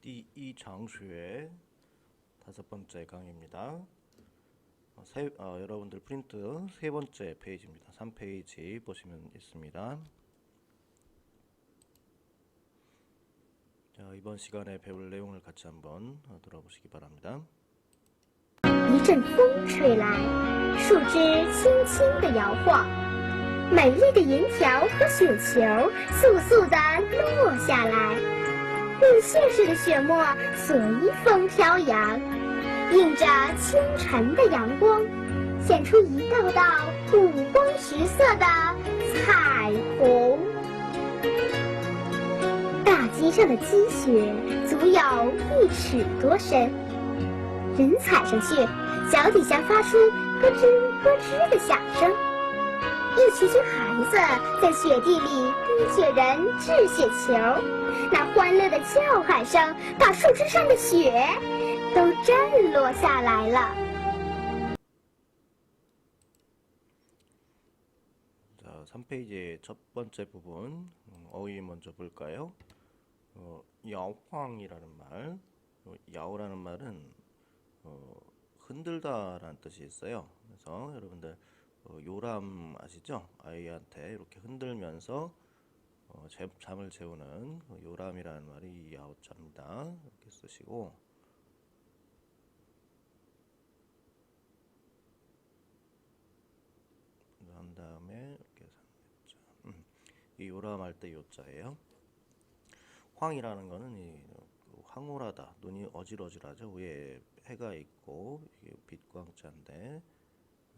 第一场学 다섯 번째 강의입니다. 어, 세, 어, 여러분들 프린트 세 번째 페이지입니다. 3페이지 보시면 있습니다. 자, 이번 시간에 배울 내용을 같이 한번 어, 들어보시기 바랍니다. 一阵风吹来，树枝轻轻地摇晃，美丽的银条和雪球簌簌地落下来， 绿屑似的雪沫随风飘扬，映着清晨的阳光，显出一道道五光十色的彩虹。大街上的积雪足有一尺多深。人踩上去，脚底下发出咯吱咯吱的响声。一群群孩子在雪地里堆雪人、掷雪球，那欢乐的叫喊声把树枝上的雪都震落下来了。 자, 3페이지의 첫 번째 부분 음, 어휘 먼저 볼까요? 어, 야황이라는 말, 어, 야오라는 말은 어, 흔들다라는 뜻이 있어요. 그래서 여러분들 어, 요람 아시죠? 아이한테 이렇게 흔들면서 어, 재- 잠을 재우는 그 요람이라는 말이 야오자입니다. 이렇게 쓰시고 한 다음에 이렇게 삼자. 음, 이 요람 할 때 요자예요. 황이라는 거는 이그 황홀하다, 눈이 어질어질하죠. 위에 해가 있고 빛광자인데 어,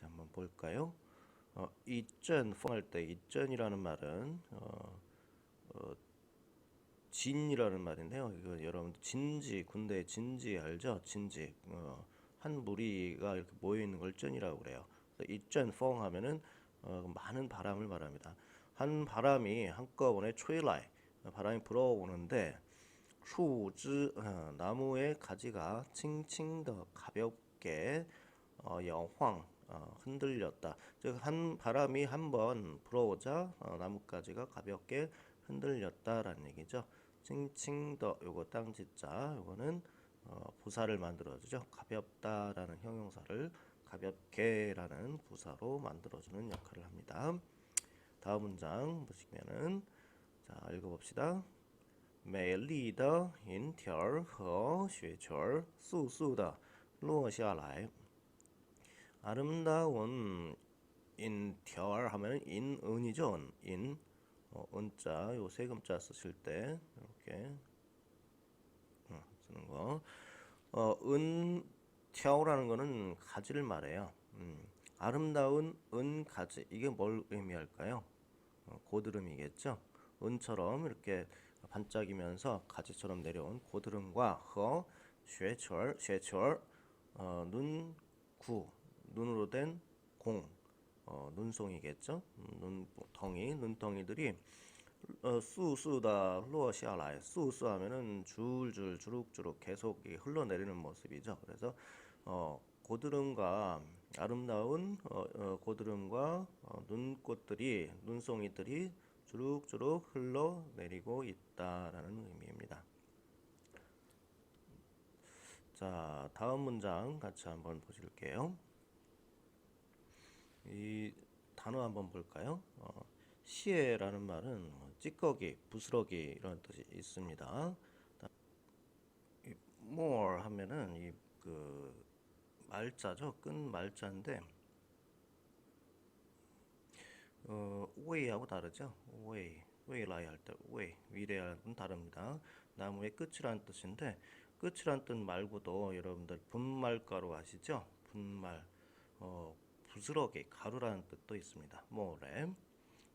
자, 한번 볼까요? 어, 이전 펑할 때 이전이라는 말은 어, 어, 진이라는 말인데요. 이거 여러분 진지 군대 진지 알죠? 진지 어, 한 무리가 이렇게 모여 있는 걸 전이라고 그래요. 이전 펑 하면은 어, 많은 바람을 말합니다. 한 바람이 한꺼번에吹来 바람이 불어오는데 수즈 어, 나무의 가지가 칭칭 더 가볍게 어, 영황 어, 흔들렸다. 즉 한 바람이 한 번 불어오자 어, 나뭇가지가 가볍게 흔들렸다라는 얘기죠. 칭칭 더 요거 땅짓자 요거는 어, 부사를 만들어주죠. 가볍다라는 형용사를 가볍게라는 부사로 만들어주는 역할을 합니다. 다음 문장 보시면은 자 읽어봅시다. 美丽的银条和雪球簌簌地落下来。 아름다운 인条 하면 인은이죠. 은, 인 어, 은자 요 세금자 쓰실 때 이렇게 어, 쓰는 거. 어, 은条라는 거는 가지를 말해요. 음, 아름다운 은 가지 이게 뭘 의미할까요? 어, 고드름이겠죠. 은처럼 이렇게 반짝이면서 가지처럼 내려온 고드름과 허, 쉐철, 쉐철, 어, 눈 구, 눈으로 된 공, 어, 눈송이겠죠. 음, 눈덩이, 눈덩이들이 어, 수수다 루어시아라이 수수 하면은 줄줄 주룩주룩 계속 흘러내리는 모습이죠. 그래서 어, 고드름과 아름다운 어, 어, 고드름과 어, 눈꽃들이 눈송이들이 주룩주룩 흘러내리고 있다라는 의미입니다. 자, 다음 문장 같이 한번 보실게요. 이 단어 한번 볼까요? 어, 시에라는 말은 찌꺼기, 부스러기 이런 뜻이 있습니다. 이 more 하면은 이 그 말자죠. 끈 말자인데 어, 웨이하고 다르죠. 웨이, 웨이라이 할때 웨이, 위래하고는 다릅니다. 나무의 끝이라는 뜻인데 끝이란 뜻 말고도 여러분들 분말가루 아시죠? 분말, 어, 부스러기, 가루라는 뜻도 있습니다. 모래,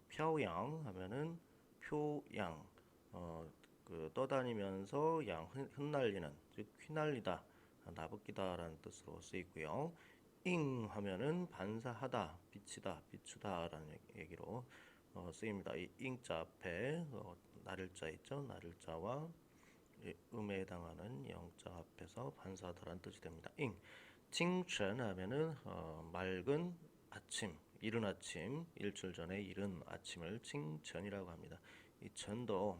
표양 하면은 표양, 어, 그그 떠다니면서 양 흩- 흩날리는 즉 휘날리다 나부끼다라는 뜻으로 쓰이고요. 잉 하면은 반사하다, 비치다, 비추다라는 얘기- 얘기로 어, 쓰입니다. 이 잉자 앞에 어, 나를자 있죠? 나를자와 이 음에 해당하는 영자 앞에서 반사하다라는 뜻이 됩니다. 잉 칭천 하면은 어, 맑은 아침, 이른 아침, 일출 전에 이른 아침을 칭천이라고 합니다. 이 전도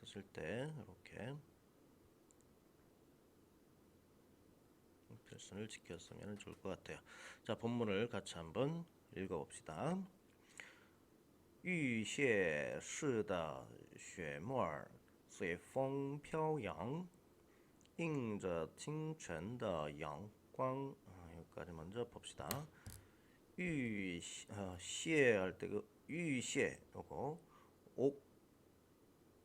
쓰실 때 이렇게 필순을 지켰으면 좋을 것 같아요. 자, 본문을 같이 한번 읽어봅시다. 玉蟹似的雪沫儿随风飘扬，映着清晨的阳 꽝 아, 여기까지 먼저 봅시다. 유시에 아, 할때 그 유시에 요거 옥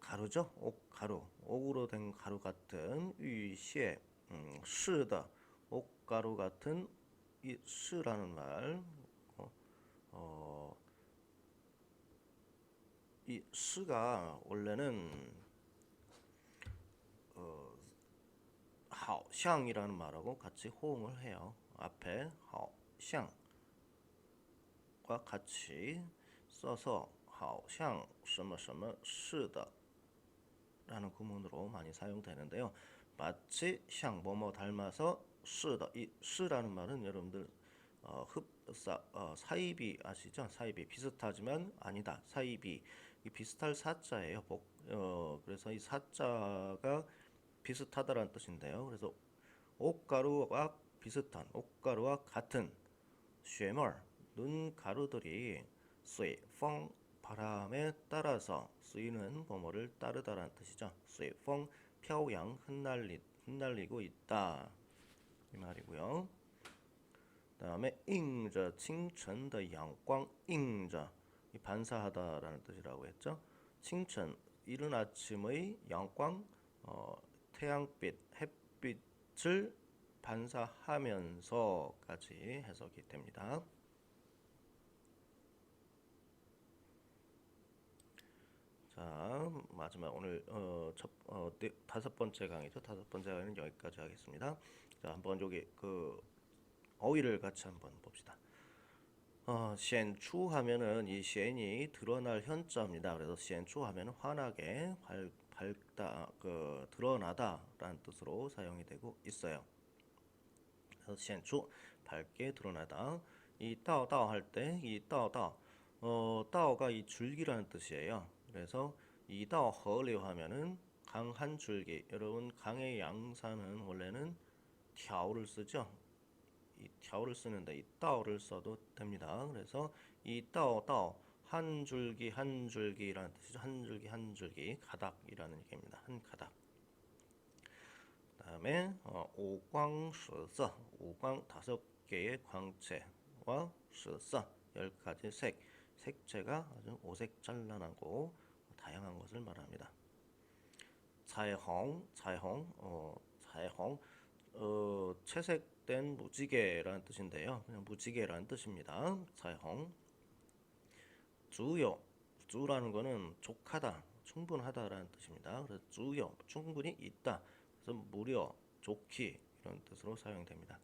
가루죠? 옥 가루 옥으로 된 가루 같은 유시에 음, 시다 옥 가루 같은 이 시라는 말 어, 어, 이 시가 원래는 어, 好像이라는 말하고 같이 호응을 해요. 앞에 好像과 같이 써서 好像什么什么是的 라는 구문으로 많이 사용되는데요. 마치 샹 뭐뭐 닮아서 쓰다 이 쓰라는 말은 여러분들 어, 흡사 어, 사이비 아시죠? 사이비 비슷하지만 아니다. 사이비 이 비슷할 사자예요. 복, 어, 그래서 이 사자가 비슷하다라는 뜻인데요. 그래서 옷가루와 비슷한 옷가루와 같은 쉐멀 눈가루들이 쇠, 펑 바람에 따라서 쓰이는 범어를 따르다라는 뜻이죠. 쇠, 펑 펴양 흩날리 흩날리고 있다 이 말이고요. 다음에 잉자 칭천의 양광 잉자 반사하다라는 뜻이라고 했죠. 칭천 이른 아침의 양광 어, 태양빛, 햇빛을 반사하면서까지 해석이 됩니다. 자, 마지막 오늘 어, 첫, 어, 네, 다섯 번째 강의죠. 다섯 번째 강의는 여기까지 하겠습니다. 자, 한번 여기 그 어휘를 같이 한번 봅시다. 어, 시엔추 하면은 이 시엔이 드러날 현자입니다. 그래서 시엔추 하면은 환하게 밝 밝다 그 드러나다라는 뜻으로 사용이 되고 있어요. 그래서 显出 밝게 드러나다. 이 따오따오 할때 이 따오따오 어, 따오가 이 줄기라는 뜻이에요. 그래서 이 따오 허리오 하면은 강 한 줄기. 여러분 강의 양산은 원래는 튀아오를 쓰죠. 이 튀아오를 쓰는데 이 따오를 써도 됩니다. 그래서 이 따오 따오 한 줄기 한 줄기라는 뜻이죠. 한 줄기 한 줄기 가닥이라는 얘기입니다. 한 가닥. 그다음에 어, 오광스서 오광 다섯 개의 광채와 스서 열 가지 색 색채가 아주 오색 찬란하고 다양한 것을 말합니다. 차이홍 차이홍 어 차이홍 어 채색된 무지개라는 뜻인데요. 그냥 무지개라는 뜻입니다. 차이홍 주요 주라는 거는 족하다 충분하다라는 뜻입니다. 그래서 주요 충분히 있다. 그래서 무려 좋기 이런 뜻으로 사용됩니다.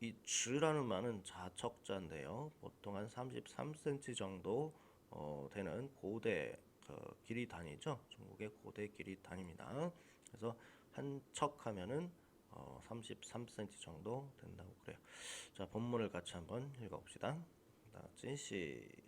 이 즈라는 말은 자척자인데요. 보통 한 33cm 정도 어, 되는 고대 그 길이 단위죠. 중국의 고대 길이 단위입니다. 그래서 한 척 하면은 어, 33cm 정도 된다고 그래요. 자, 본문을 같이 한번 읽어봅시다. 다 같이.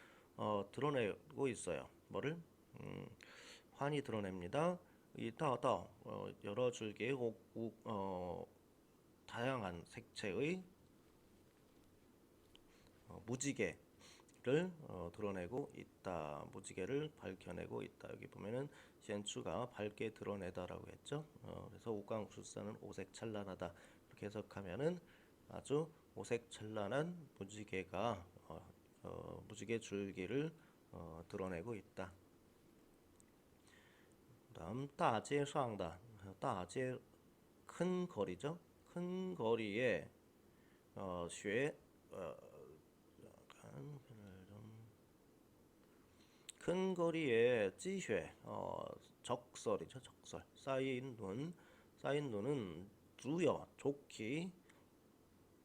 어, 드러내고 있어요. 뭐를? 음, 환히 드러냅니다. 이 따따 어, 여러 줄기의 옥, 옥, 어, 다양한 색채의 어, 무지개 무지개를 어, 드러내고 있다. 무지개를 밝혀내고 있다. 여기 보면은 시엔추가 밝게 드러내다라고 했죠. 어, 그래서 우광수사는 오색 찬란하다. 이렇게 해석하면은 아주 오색 찬란한 무지개가 어, 어, 무지개 줄기를 어, 드러내고 있다. 다음 다제상다 다제 큰 거리죠. 큰 거리에 어, 쇠, 어, 큰 거리에 지쉐, 어, 적설이죠, 적설. 쌓인 눈, 쌓인 눈은 주여, 좋기,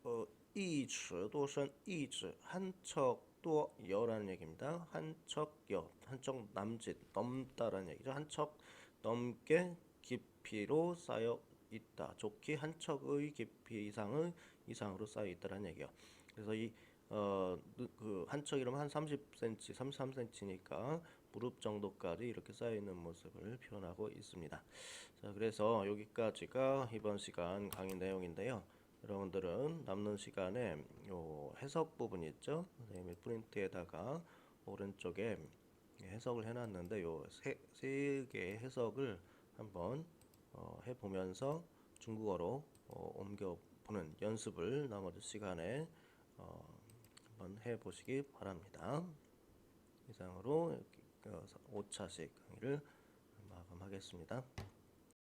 어, 이치, 도선, 이치, 한척 多여라는 얘기입니다. 한척여 한척 남짓 넘다라는 얘기죠. 한척 넘게 깊이로 쌓여 있다. 좋기 한 척의 깊이 이상의 이상으로 쌓여 있다라는 얘기요. 그래서 이 어 그 한 척이라면 한 30cm, 33cm니까 무릎 정도까지 이렇게 쌓여 있는 모습을 표현하고 있습니다. 자, 그래서 여기까지가 이번 시간 강의 내용인데요. 여러분들은 남는 시간에 요 해석 부분 있죠? 선생님이 프린트에다가 오른쪽에 해석을 해놨는데 요세 세 개의 해석을 한번 어, 해보면서 중국어로 어, 옮겨보는 연습을 나머지 시간에 어, 한번 해보시기 바랍니다. 이상으로 5차식 강의를 마감하겠습니다.